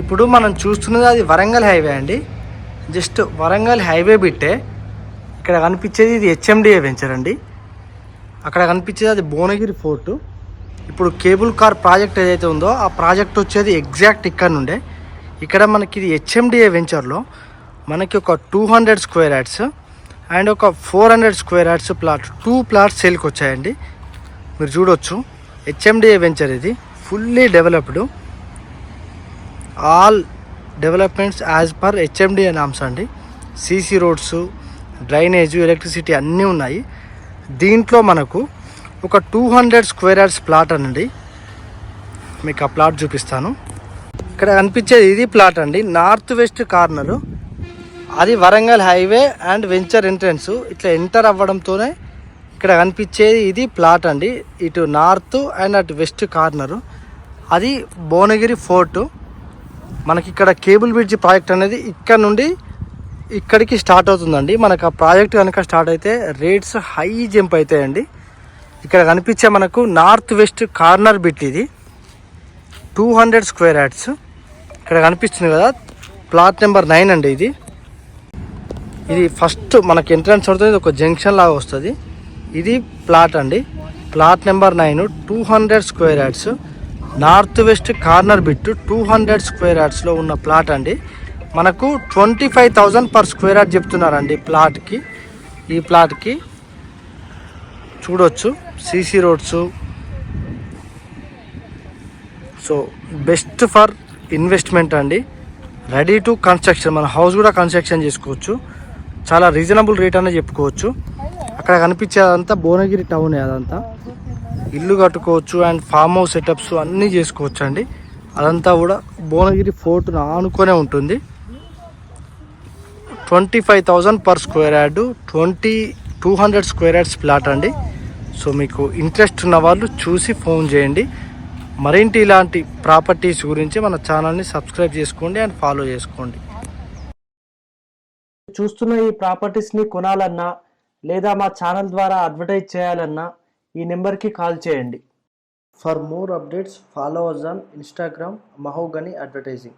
ఇప్పుడు మనం చూస్తున్నది అది వరంగల్ హైవే అండి. జస్ట్ వరంగల్ హైవే బిట్టే ఇక్కడ కనిపించేది ఇది హెచ్ఎండిఏ వెంచర్ అండి. అక్కడ కనిపించేది అది భువనగిరి ఫోర్టు. ఇప్పుడు కేబుల్ కార్ ప్రాజెక్ట్ ఏదైతే ఉందో ఆ ప్రాజెక్ట్ వచ్చేది ఎగ్జాక్ట్ ఇక్కడ నుండే. ఇక్కడ మనకి ఇది హెచ్ఎండిఏ వెంచర్లో మనకి ఒక two hundred square yards and ఒక four hundred square yards plot two plots సేల్కి వచ్చాయండి మీరు చూడొచ్చు. హెచ్ఎండిఏ వెంచర్ ఇది. Fully developed. All developments as per HMDA norms అండి. సీసీ రోడ్స్ డ్రైనేజ్ ఎలక్ట్రిసిటీ అన్నీ ఉన్నాయి. దీంట్లో మనకు ఒక two hundred square yards plot అనండి. మీకు ఆ ప్లాట్ చూపిస్తాను. ఇక్కడ కనిపించేది ఇది ప్లాట్ అండి. North west corner. అది Warangal highway and venture entrance. ఇట్లా ఎంటర్ అవ్వడంతోనే ఇక్కడ కనిపించేది ఇది ప్లాట్ అండి. ఇటు నార్త్ అండ్ అటు వెస్ట్ కార్నరు. అది భువనగిరి ఫోర్టు. మనకి ఇక్కడ కేబుల్ బ్రిడ్జ్ ప్రాజెక్ట్ అనేది ఇక్కడ నుండి ఇక్కడికి స్టార్ట్ అవుతుందండి. మనకు ఆ ప్రాజెక్ట్ కనుక స్టార్ట్ అయితే రేట్స్ హై జంప్ అవుతాయండి. ఇక్కడ కనిపించే మనకు నార్త్ వెస్ట్ కార్నర్ బిట్ ఇది. టూ హండ్రెడ్ స్క్వేర్ యాడ్స్ ఇక్కడ కనిపిస్తుంది కదా ప్లాట్ నెంబర్ నైన్ అండి ఇది. ఇది ఫస్ట్ మనకి ఎంట్రన్స్ అవుతుంది ఒక జంక్షన్ లాగా వస్తుంది. ఇది ప్లాట్ అండి. Plot number nine two hundred square yards north west corner bit two hundred square యాడ్స్లో ఉన్న ప్లాట్ అండి. మనకు twenty five thousand per square yard చెప్తున్నారండి ప్లాట్కి. ఈ ప్లాట్కి చూడొచ్చు CC roads. So best for investment అండి. రెడీ టు కన్స్ట్రక్షన్ మన హౌస్ కూడా కన్స్ట్రక్షన్ చేసుకోవచ్చు. చాలా రీజనబుల్ రేట్ అనే చెప్పుకోవచ్చు. అక్కడ కనిపించేదంతా భువనగిరి టౌన్ అదంతా. ఇల్లు కట్టుకోవచ్చు అండ్ ఫామ్ హౌస్ సెటప్స్ అన్నీ చేసుకోవచ్చు అండి అదంతా కూడా భువనగిరి ఫోర్ట్ ఆనుకొనే ఉంటుంది. Twenty five thousand per square yard twenty two hundred square yards plot అండి. సో మీకు ఇంట్రెస్ట్ ఉన్న వాళ్ళు చూసి ఫోన్ చేయండి. మరింటి ఇలాంటి ప్రాపర్టీస్ గురించి మన ఛానల్ని సబ్స్క్రైబ్ చేసుకోండి అండ్ ఫాలో చేసుకోండి. చూస్తున్న ఈ ప్రాపర్టీస్ని కొనాలన్నా లేదా మా ఛానల్ ద్వారా అడ్వర్టైజ్ చేయాలన్నా ఈ నెంబర్కి కాల్ చేయండి. For more updates follow us on Instagram Mahogany advertising.